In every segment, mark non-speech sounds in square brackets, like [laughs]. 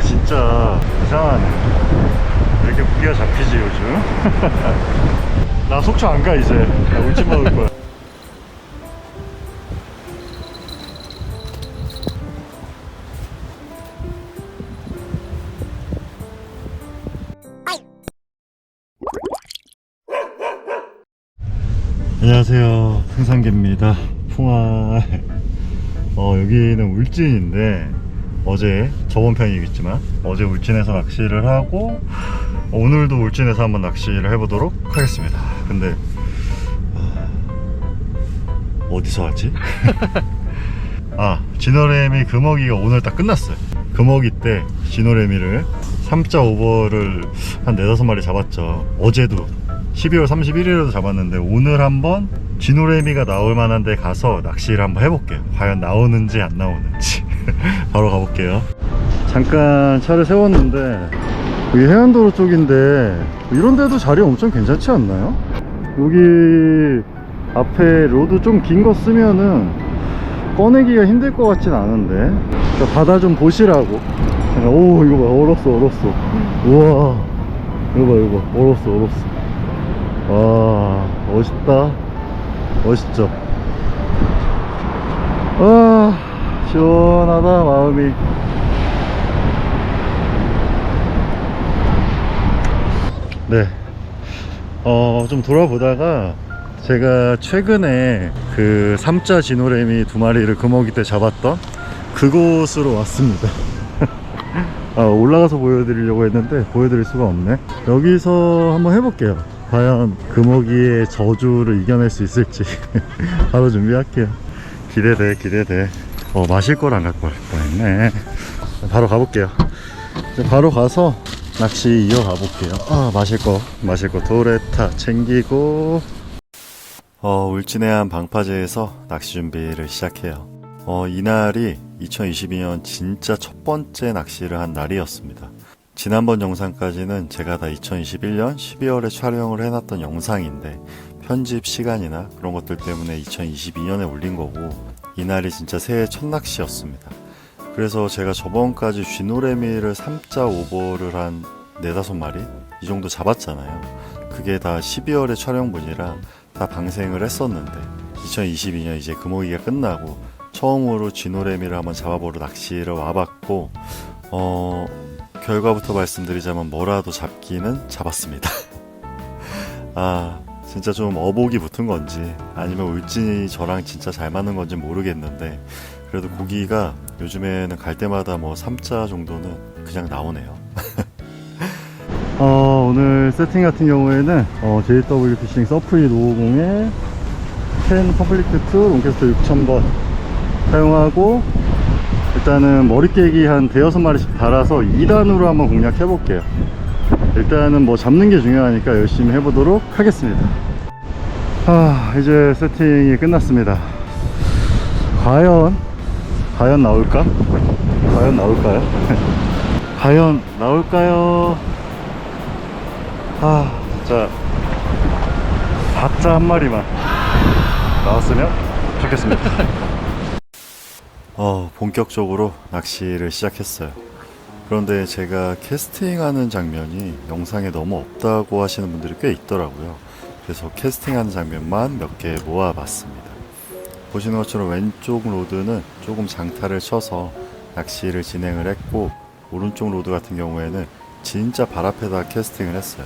근데 진짜 이상하네. 왜 이렇게 무게가 잡히지 요즘? [laughs] 나 속초 안 가 이제. 나 울지 먹을 거야. 안녕하세요. 풍산개입니다. 풍화. 어, 여기는 울진인데, 어제, 저번 편이겠지만, 어제 울진에서 낚시를 하고, 오늘도 울진에서 한번 낚시를 해보도록 하겠습니다. 근데, 아, 어디서 하지? [laughs] 아, 진어래미 금어기가 오늘 딱 끝났어요. 금어기 때 진어래미를 3자 오버를 한 4, 5마리 잡았죠. 어제도 12월 31일에도 잡았는데 오늘 한번 진호래미가 나올 만한 데 가서 낚시를 한번 해볼게요. 과연 나오는지 안 나오는지. [laughs] 바로 가볼게요. 잠깐 차를 세웠는데 여기 해안도로 쪽인데 이런 데도 자리 엄청 괜찮지 않나요? 여기 앞에 로드 좀 긴 거 쓰면은 꺼내기가 힘들 것 같진 않은데. 그러니까 바다 좀 보시라고. 오 이거 봐. 얼었어 얼었어. 우와. 이거 봐 이거 봐. 얼었어 얼었어. 와 멋있다. 멋있죠? 아 시원하다 마음이 네. 어, 좀 돌아보다가 제가 최근에 그 삼자 진호래미 두 마리를 금어기 때 잡았던 그곳으로 왔습니다. [laughs] 아, 올라가서 보여드리려고 했는데 보여드릴 수가 없네. 여기서 한번 해볼게요. 과연 금어기의 저주를 이겨낼 수 있을지 [laughs] 바로 준비할게요. 기대돼, 기대돼. 어, 마실 걸 안 갖고 갈 뻔했네. 바로 가볼게요. 바로 가서 낚시 이어가 볼게요. 아, 마실 거, 마실 거 도레타 챙기고. 어, 울진해안 방파제에서 낚시 준비를 시작해요. 어, 이날이 2022년 진짜 첫 번째 낚시를 한 날이었습니다. 지난번 영상까지는 제가 다 2021년 12월에 촬영을 해놨던 영상인데 편집 시간이나 그런 것들 때문에 2022년에 올린 거고 이날이 진짜 새해 첫 낚시였습니다. 그래서 제가 저번까지 쥐노래미를 3자 오버를 한 4, 5마리 이 정도 잡았잖아요. 그게 다 12월에 촬영분이라 다 방생을 했었는데 2022년 이제 금오기가 끝나고 처음으로 쥐노래미를 한번 잡아보러 낚시를 와봤고 어 결과부터 말씀드리자면 뭐라도 잡기는 잡았습니다. [laughs] 아 진짜 좀 어복이 붙은 건지 아니면 울진이 저랑 진짜 잘 맞는 건지 모르겠는데 그래도 고기가 요즘에는 갈 때마다 뭐 3자 정도는 그냥 나오네요. [laughs] 어, 오늘 세팅 같은 경우에는 어, JW 피싱 서프리 550에 10 컴플리트 2 롱캐스터 6000번 사용하고 일단은 머리 깨기 한 대여섯 마리씩 달아서 2단으로 한번 공략해 볼게요. 일단은 뭐 잡는 게 중요하니까 열심히 해보도록 하겠습니다. 아, 이제 세팅이 끝났습니다. 과연 과연 나올까? 과연 나올까요? [laughs] 과연 나올까요? 아, 진짜 박자 한 마리만 나왔으면 좋겠습니다. [laughs] 어, 본격적으로 낚시를 시작했어요. 그런데 제가 캐스팅하는 장면이 영상에 너무 없다고 하시는 분들이 꽤 있더라고요. 그래서 캐스팅하는 장면만 몇 개 모아봤습니다. 보시는 것처럼 왼쪽 로드는 조금 장타를 쳐서 낚시를 진행을 했고 오른쪽 로드 같은 경우에는 진짜 발 앞에다 캐스팅을 했어요.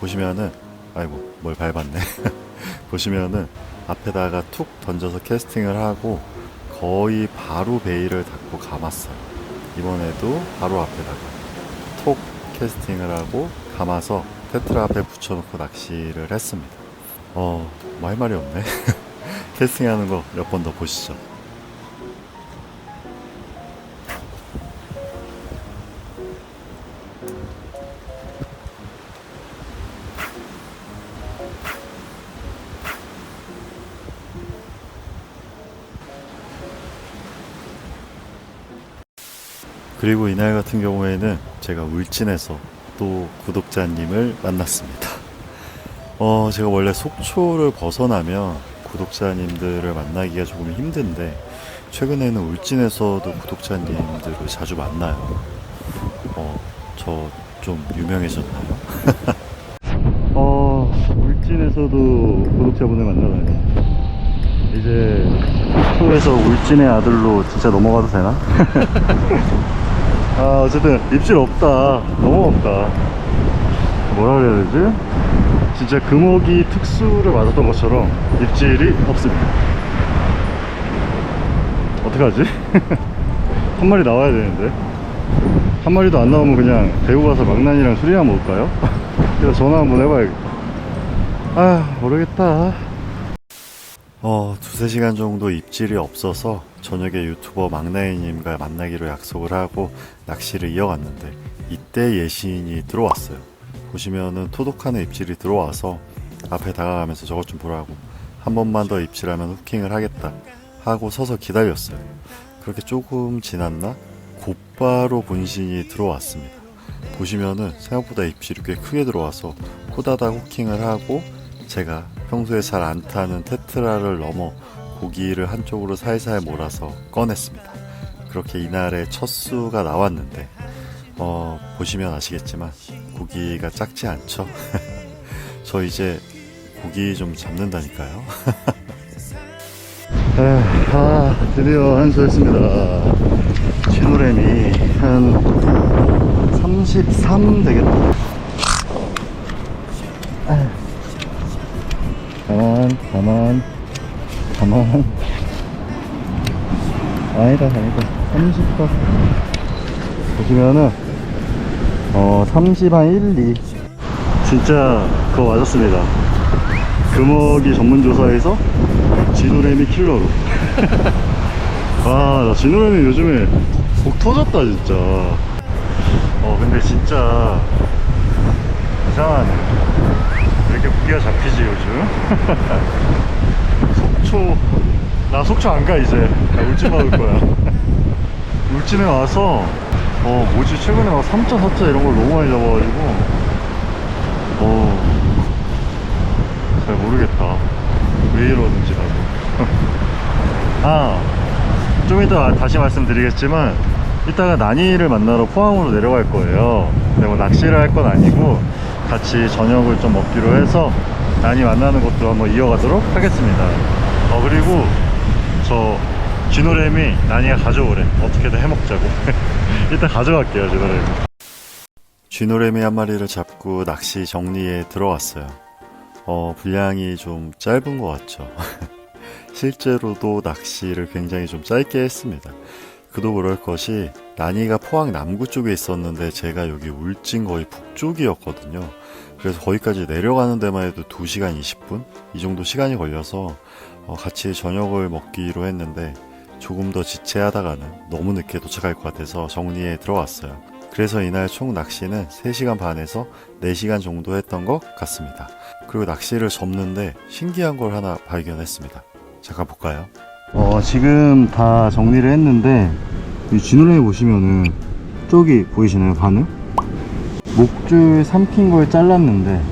보시면은 아이고 뭘 밟았네. [laughs] 보시면은 앞에다가 툭 던져서 캐스팅을 하고 거의 바로 베일을 닫고 감았어요. 이번에도 바로 앞에다가 톡 캐스팅을 하고 감아서 테트라 앞에 붙여놓고 낚시를 했습니다. 어, 뭐 할 말이 없네. [laughs] 캐스팅하는 거 몇 번 더 보시죠. 그리고 이날 같은 경우에는 제가 울진에서 또 구독자님을 만났습니다. 어, 제가 원래 속초를 벗어나면 구독자님들을 만나기가 조금 힘든데, 최근에는 울진에서도 구독자님들을 자주 만나요. 어, 저 좀 유명해졌나요? [laughs] 어, 울진에서도 구독자분을 만나다니. 이제 숙소에서 울진의 아들로 진짜 넘어가도 되나? [laughs] 아, 어쨌든 입질 없다. 너무 없다. 뭐라 그래야 되지? 진짜 금어기 특수를 맞았던 것처럼 입질이 없습니다. 어떡하지? [laughs] 한 마리 나와야 되는데. 한 마리도 안 나오면 그냥 대구 가서 망난이랑 술이나 먹을까요? 그래서 전화 한번 해봐야겠다. 아, 모르겠다. 어, 두세 시간 정도 입질이 없어서 저녁에 유튜버 망나이님과 만나기로 약속을 하고 낚시를 이어갔는데 이때 예신이 들어왔어요. 보시면은 토독하는 입질이 들어와서 앞에 다가가면서 저것 좀 보라고 한 번만 더 입질하면 후킹을 하겠다 하고 서서 기다렸어요. 그렇게 조금 지났나 곧바로 본신이 들어왔습니다. 보시면은 생각보다 입질이 꽤 크게 들어와서 후다닥 후킹을 하고 제가 평소에 잘 안 타는 테트라를 넘어 고기를 한쪽으로 살살 몰아서 꺼냈습니다. 그렇게 이날의 첫 수가 나왔는데 어, 보시면 아시겠지만 고기가 작지 않죠? [laughs] 저 이제 고기 좀 잡는다니까요. [laughs] 아, 드디어 한수했습니다. 진호램이 한 33 되겠다. 가만, 가만, 가만. 아니다, 아니다. 30번. 보시면은, 어, 30, 한 1, 2. 진짜, 그거 맞았습니다. 금어기 전문조사에서 진호래미 킬러로. 와, [laughs] 나 진호래미 요즘에 복 터졌다, 진짜. 어, 근데 진짜, 이상하네. 왜 이렇게 무게가 잡히지, 요즘? [laughs] 속초, 나 속초 안 가, 이제. 나 울진 막을 거야. 울진에 와서, 어, 뭐지, 최근에 막 3자, 4자 이런 걸 너무 많이 잡아가지고, 어, 잘 모르겠다. 왜 이러는지 나도. [laughs] 아, 좀 이따 다시 말씀드리겠지만, 이따가 난이를 만나러 포항으로 내려갈 거예요. 근데 뭐 낚시를 할 건 아니고, 같이 저녁을 좀 먹기로 해서, 난이 만나는 것도 한번 이어가도록 하겠습니다. 어, 그리고, 저, 진호램이 난이가 가져오래. 어떻게든 해먹자고. [laughs] 일단 가져갈게요, 진호램이. 쥐노래미 한 마리를 잡고 낚시 정리에 들어왔어요. 어, 분량이 좀 짧은 것 같죠. [laughs] 실제로도 낚시를 굉장히 좀 짧게 했습니다. 그도 그럴 것이 난이가 포항 남구 쪽에 있었는데 제가 여기 울진 거의 북쪽이었거든요. 그래서 거기까지 내려가는 데만 해도 2시간 20분? 이 정도 시간이 걸려서 어, 같이 저녁을 먹기로 했는데 조금 더 지체하다가는 너무 늦게 도착할 것 같아서 정리에 들어왔어요. 그래서 이날 총 낚시는 3시간 반에서 4시간 정도 했던 것 같습니다. 그리고 낚시를 접는데 신기한 걸 하나 발견했습니다. 잠깐 볼까요? 어, 지금 다 정리를 했는데, 이 진우랭이 보시면은, 쪽이 보이시나요? 바늘? 목줄 삼킨 걸 잘랐는데,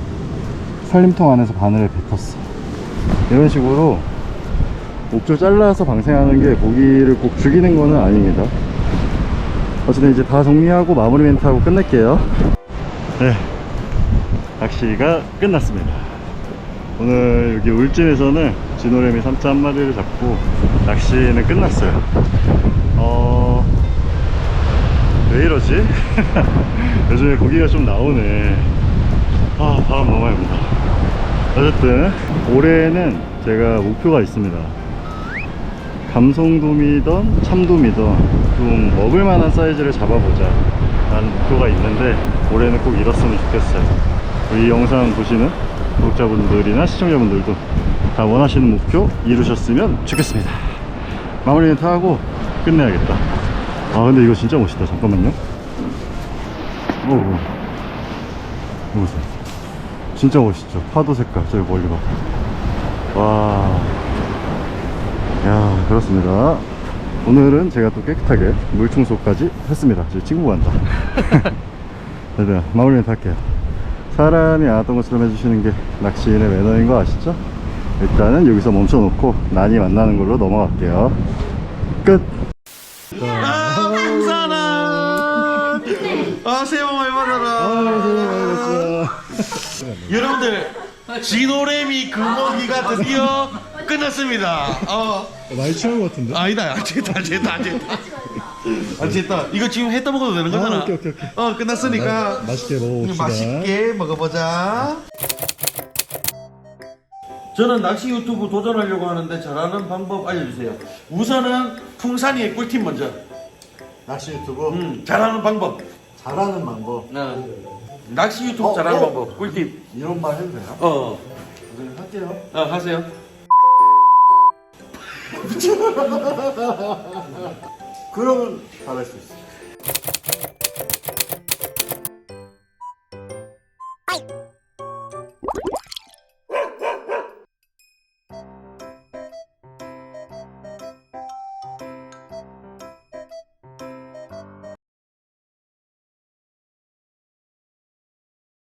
살림통 안에서 바늘을 뱉었어. 이런 식으로, 목줄 잘라서 방생하는 게 고기를 꼭 죽이는 거는 아닙니다. 어쨌든 이제 다 정리하고 마무리 멘트 하고 끝낼게요. 네. 낚시가 끝났습니다. 오늘 여기 울진에서는 진호래미 3자 한 마리를 잡고 낚시는 끝났어요. 어, 왜 이러지? [laughs] 요즘에 고기가 좀 나오네. 아, 바람 너무 많이 분다. 어쨌든, 올해는 제가 목표가 있습니다. 감성돔이던 참돔이던 좀 먹을 만한 사이즈를 잡아보자 라는 목표가 있는데 올해는 꼭 이뤘으면 좋겠어요. 이 영상 보시는 구독자분들이나 시청자분들도 다 원하시는 목표 이루셨으면 좋겠습니다. 마무리는 다 하고 끝내야겠다. 아 근데 이거 진짜 멋있다. 잠깐만요. 오, 오. 진짜 멋있죠? 파도 색깔. 저기 멀리 봐와 야 그렇습니다. 오늘은 제가 또 깨끗하게 물 청소까지 했습니다. 제 친구가 한다. 일단 마무리 멘트 할게요. 사람이 안 왔던 것처럼 해주시는 게 낚시인의 매너인 거 아시죠? 일단은 여기서 멈춰놓고 난이 만나는 걸로 넘어갈게요. 끝! 아 새해 복 많이 받아라. 아, 여러분들 진호래미 금어기가 드디어 끝났습니다. 어 많이 취한 것 같은데? 아니다 안 됐다 안 됐다 안 됐다 안 됐다. 이거 지금 했다 먹어도 되는 거잖아. 아, 오케이, 오케이, 오케이. 어 끝났으니까 맛있게 먹어봅시다. 맛있게 먹어보자. 저는 낚시 유튜브 도전하려고 하는데 잘하는 방법 알려주세요. 우선은 풍산이의 꿀팁 먼저. 낚시 유튜브 음, 잘하는 방법. 잘하는 방법 어. 낚시 유튜브 어, 잘하는 어. 방법. 꿀팁. 이런 말 해도 되나? 어, 네, 할게요. 어 하세요. 그러면 잘할 수 있어.